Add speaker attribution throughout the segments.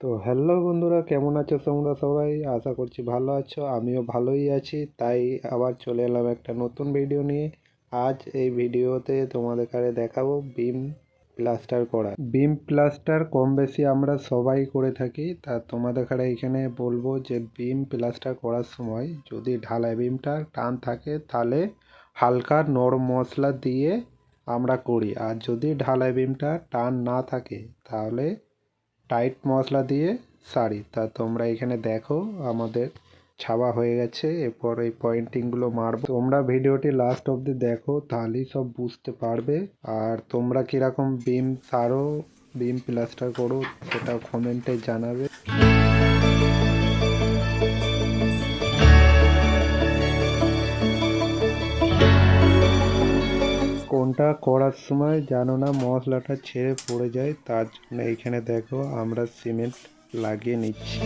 Speaker 1: তো হ্যালো বন্ধুরা, কেমন আছো তোমরা সবাই? আশা করছি ভালো আছো, আমিও ভালোই আছি। তাই আবার চলে এলাম একটা নতুন ভিডিও নিয়ে। আজ এই ভিডিওতে তোমাদের কাছে দেখাবো বিম প্লাস্টার করা। বিম প্লাস্টার কম বেশি আমরা সবাই করে থাকি। তা তোমাদের কাছে এখানে বলব যে বিম প্লাস্টার করার সময় যদি ঢালাই বিমটা টান থাকে, তাহলে হালকা নরম মশলা দিয়ে আমরা করি। আর যদি ঢালাই বিমটা টান না থাকে, তাহলে টাইট মশলা দিয়ে সারি। তা তোমরা এখানে দেখো, আমাদের ছাওয়া হয়ে গেছে। এরপর এই পয়েন্টিংগুলো মারবো। তোমরা ভিডিওটি লাস্ট অবধি দেখো, তাহলেই সব বুঝতে পারবে। আর তোমরা কীরকম বিম সারো বিম প্লাস্টার করো সেটা কমেন্টে জানাবে। কোনটা করার সময় জানো না মশলাটা ছেড়ে পড়ে যায়, তার জন্য এইখানে দেখো আমরা সিমেন্ট লাগিয়ে নিচ্ছি।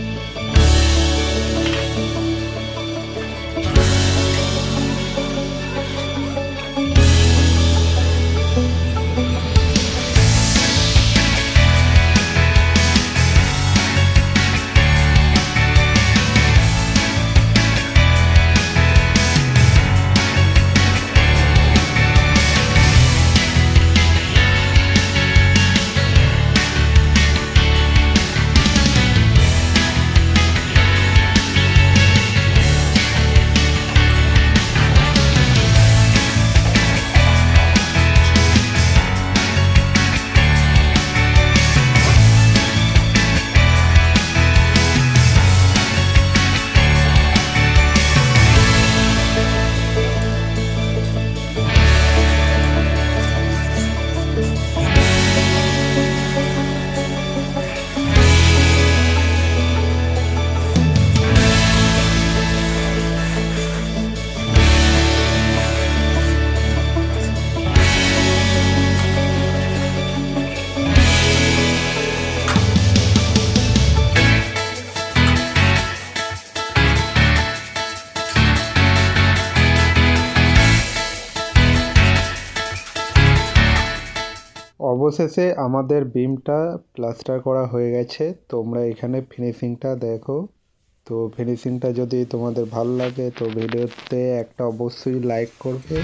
Speaker 1: অবশেষে আমাদের বিমটা প্লাস্টার করা হয়ে গেছে। তোমরা এখানে ফিনিশিংটা দেখো। তো ফিনিশিংটা যদি তোমাদের ভালো লাগে, তো ভিডিওতে একটা অবশ্যই লাইক করবে।